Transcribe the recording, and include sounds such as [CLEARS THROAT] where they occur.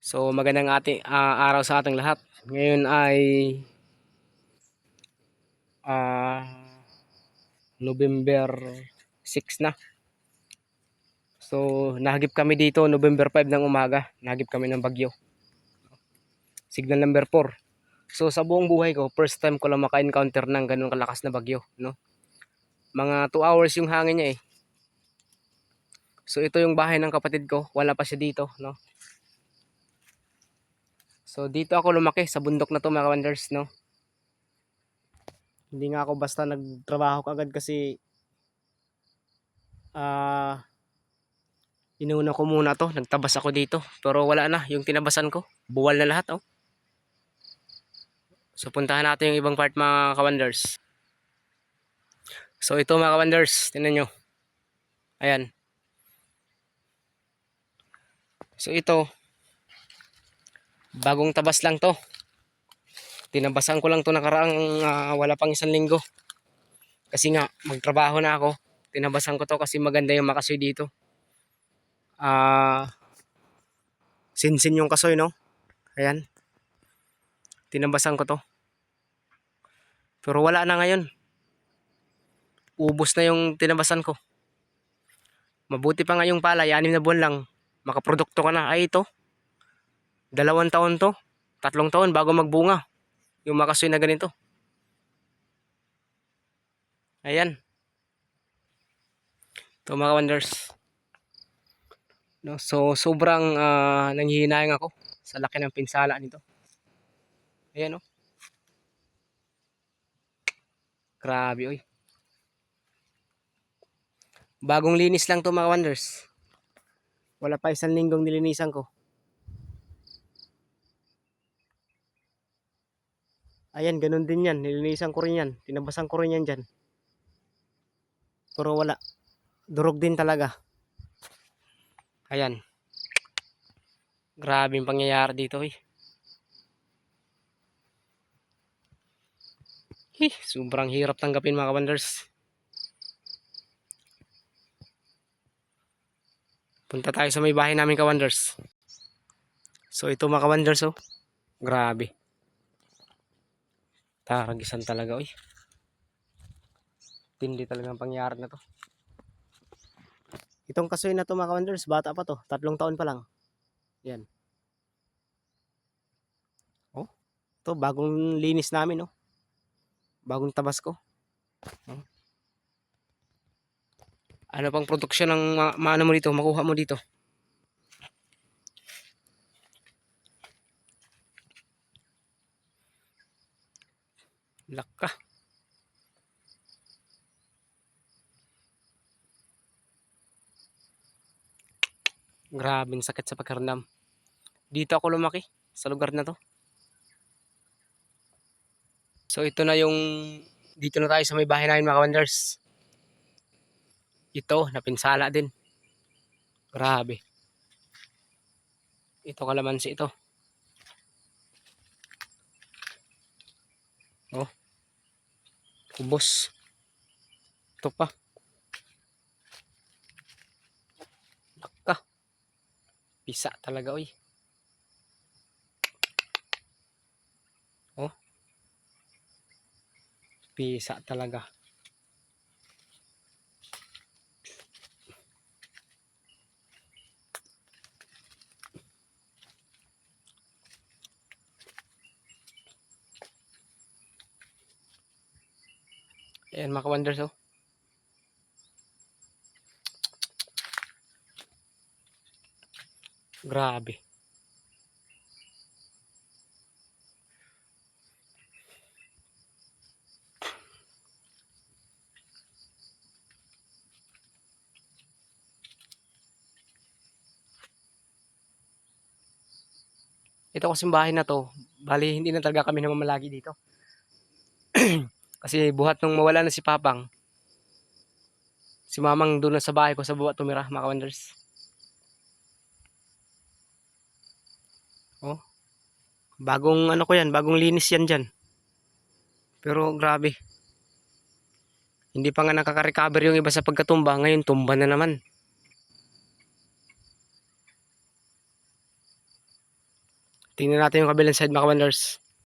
So magandang ating ah, araw sa ating lahat. Ngayon ay ah, November 6 na. So nahagip kami dito November 5 ng umaga. Nahagip kami ng bagyo. Signal number 4. So sa buong buhay ko, first time ko lang maka-encounter ng ganun kalakas na bagyo, no? Mga 2 hours yung hangin niya eh. So ito yung bahay ng kapatid ko, wala pa siya dito, no? So dito ako lumaki sa bundok na to mga wonders, no? Hindi nga ako basta nagtrabaho kagad kasi ah inuna ko muna to, nagtabas ako dito. Pero wala na, yung tinabasan ko, buwal na lahat, oh. So puntahan natin yung ibang part mga kawanders. So ito mga kawanders, tingnan nyo. Ayan. So ito, bagong tabas lang to. Tinabasan ko lang to nakaraang ah, wala pang isang linggo. Kasi nga, magtrabaho na ako. Tinabasan ko to kasi maganda yung makasoy dito. Ah, sinsin yung kasoy, no? Ayan. Tinabasan ko to. Pero wala na ngayon. Ubos na yung tinabasan ko. Mabuti pa nga yung palay, anim na buwan lang. Makaprodukto ka na. Ay ito, dalawang taon to. Tatlong taon bago magbunga. Yung makasoy na ganito. Ayan. Ito mga wonders. No, so sobrang ah, nanghihinayang ako sa laki ng pinsala nito. Ayan oh. Grabe oy. Bagong linis lang to mga wonders. Wala pa isang linggong nilinisan ko. Ayan, ganun din yan. Nilinisan ko rin yan. Tinabasan ko rin yan dyan. Pero wala. Durog din talaga. Ayan. Grabe yung pangyayari dito eh. Hih, sobrang hirap tanggapin mga wonders. Punta tayo sa may bahay namin ka-wonders. So ito mga ka-wonders oh. Grabe. Taragisan talaga oy. Tindi talaga ang pangyayari na to. Itong kasoy na to mga ka-wonders, bata pa to. Tatlong taon pa lang. Yan. Oh. To bagong linis namin oh. Bagong tabas ko. Oh. Ano pang produksyon ng ma- maano mo dito, makuha mo dito? Laka. Grabing sakit sa pakiramdam. Dito ako lumaki, sa lugar na to. So ito na yung, dito na tayo sa may bahay namin mga wonders. Ito, napinsala din. Grabe. Ito kalamansi ito. Oh. Ubos. Ito pa. Laka. Pisa talaga oy. Oh. Pisa talaga. Ayan mga wonders oh. Grabe. Ito kasing bahay na to, bali hindi na talaga kami namamalagi dito. [CLEARS THROAT] Kasi buhat nung mawala na si Papang, si Mamang doon na sa bahay ko sa baba tumira, mga wonders. Oh. Bagong ano ko yan, bagong linis yan dyan. Pero grabe. Hindi pa nga nakaka-recover yung iba sa pagkatumba, ngayon tumba na naman. Tingnan natin yung kabilang side mga wonders.